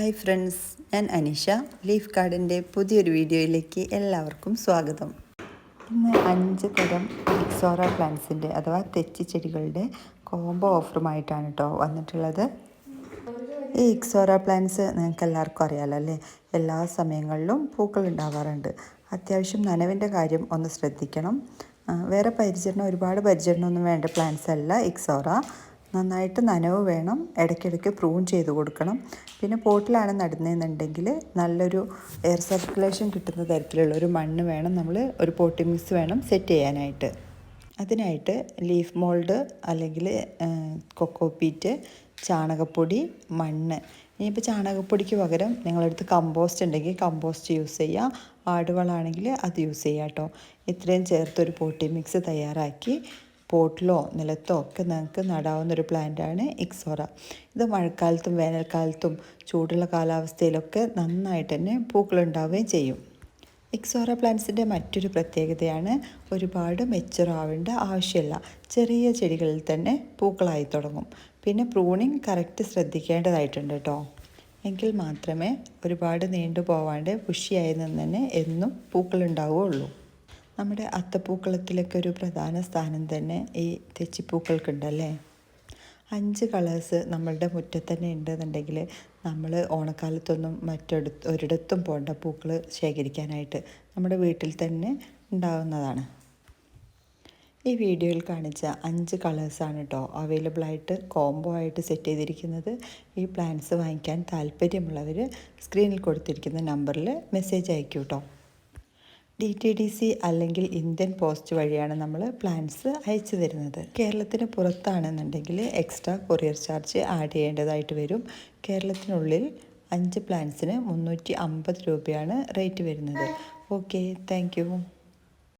Hi friends ഞാൻ Anisha. Leaf കാർഡിന്റെ പുതിയൊരു വീഡിയോയിലേക്ക് എല്ലാവർക്കും സ്വാഗതം. ഇന്ന് അഞ്ച് തരം എക്സോറ പ്ലാന്റ്സിന്റെ അഥവാ തെച്ചി ചെടികളുടെ കോംബോ ഓഫറുമായിട്ടാണ് കേട്ടോ വന്നിട്ടുള്ളത്. ഈ എക്സോറ പ്ലാന്റ്സ് നിങ്ങൾക്ക് എല്ലാവർക്കും അറിയാമല്ലോ അല്ലേ? എല്ലാ സമയങ്ങളിലും പൂക്കൾ ഉണ്ടാവാറുണ്ട്. അത്യാവശ്യം നനവിന്റെ കാര്യം ഒന്ന് ശ്രദ്ധിക്കണം. വേറെ പരിചരണം ഒരുപാട് പരിചരണമൊന്നും വേണ്ട പ്ലാന്റ്സ് അല്ല ഇക്സോറ നന്നായിട്ട് നനവ് വേണം ഇടയ്ക്കിടയ്ക്ക് പ്രൂൺ ചെയ്ത് കൊടുക്കണം. പിന്നെ പോട്ടിലാണ് നടുന്നതെന്നുണ്ടെങ്കിൽ നല്ലൊരു എയർ സർക്കുലേഷൻ കിട്ടുന്ന തരത്തിലുള്ള ഒരു മണ്ണ് വേണം നമ്മൾ ഒരു പോട്ടി മിക്സ് വേണം സെറ്റ് ചെയ്യാനായിട്ട്. അതിനായിട്ട് ലീഫ് മോൾഡ് അല്ലെങ്കിൽ കൊക്കോപ്പീറ്റ് ചാണകപ്പൊടി മണ്ണ്. ഇനിയിപ്പോൾ ചാണകപ്പൊടിക്ക് പകരം നിങ്ങളടുത്ത് കമ്പോസ്റ്റ് ഉണ്ടെങ്കിൽ കമ്പോസ്റ്റ് യൂസ് ചെയ്യുക. ആടുകളാണെങ്കിൽ അത് യൂസ് ചെയ്യാം കേട്ടോ. ഇത്രയും ചേർത്തൊരു പോട്ടി മിക്സ് തയ്യാറാക്കി. പോട്ടിലോ നിലത്തോ ഒക്കെ നിങ്ങൾക്ക് നടാവുന്ന ഒരു പ്ലാന്റാണ് എക്സോറ ഇത് മഴക്കാലത്തും വേനൽക്കാലത്തും ചൂടുള്ള കാലാവസ്ഥയിലൊക്കെ നന്നായിട്ട് തന്നെ പൂക്കളുണ്ടാവുകയും ചെയ്യും. എക്സോറ പ്ലാന്റ്സിന്റെ മറ്റൊരു പ്രത്യേകതയാണ് ഒരുപാട് മെച്ചുറാവേണ്ട ആവശ്യമില്ല. ചെറിയ ചെടികളിൽ തന്നെ പൂക്കളായി തുടങ്ങും. പിന്നെ പ്രൂണിങ് കറക്റ്റ് ശ്രദ്ധിക്കേണ്ടതായിട്ടുണ്ട് കേട്ടോ. എങ്കിൽ മാത്രമേ ഒരുപാട് നീണ്ടു പോവാണ്ട് ബുഷിയായി നിന്ന് തന്നെ എന്നും പൂക്കളുണ്ടാവുകയുള്ളൂ. നമ്മുടെ അത്തപ്പൂക്കളത്തിലൊക്കെ ഒരു പ്രധാന സ്ഥാനം തന്നെ ഈ തെച്ചിപ്പൂക്കൾക്കുണ്ടല്ലേ? അഞ്ച് കളേഴ്സ് നമ്മളുടെ മുറ്റത്ത് തന്നെ ഉണ്ടെന്നുണ്ടെങ്കിൽ നമ്മൾ ഓണക്കാലത്തൊന്നും മറ്റെടുത്ത് ഒരിടത്തും പോകേണ്ട പൂക്കൾ ശേഖരിക്കാനായിട്ട് നമ്മുടെ വീട്ടിൽ തന്നെ ഉണ്ടാവുന്നതാണ്. ഈ വീഡിയോയിൽ കാണിച്ച അഞ്ച് കളേഴ്സാണ് കേട്ടോ അവൈലബിൾ ആയിട്ട് കോംബോ ആയിട്ട് സെറ്റ് ചെയ്തിരിക്കുന്നത്. ഈ പ്ലാൻസ് വാങ്ങിക്കാൻ താല്പര്യമുള്ളവർ സ്ക്രീനിൽ കൊടുത്തിരിക്കുന്ന നമ്പറിൽ മെസ്സേജ് അയക്കൂ കേട്ടോ ഡി ടി ഡി സി അല്ലെങ്കിൽ ഇന്ത്യൻ പോസ്റ്റ് വഴിയാണ് നമ്മൾ പ്ലാൻസ് അയച്ചു തരുന്നത്. കേരളത്തിന് പുറത്താണെന്നുണ്ടെങ്കിൽ എക്സ്ട്രാ കൊറിയർ ചാർജ് ആഡ് ചെയ്യേണ്ടതായിട്ട് വരും. കേരളത്തിനുള്ളിൽ അഞ്ച് പ്ലാൻസിന് മുന്നൂറ്റി അമ്പത് രൂപയാണ് റേറ്റ് വരുന്നത്. Okay thank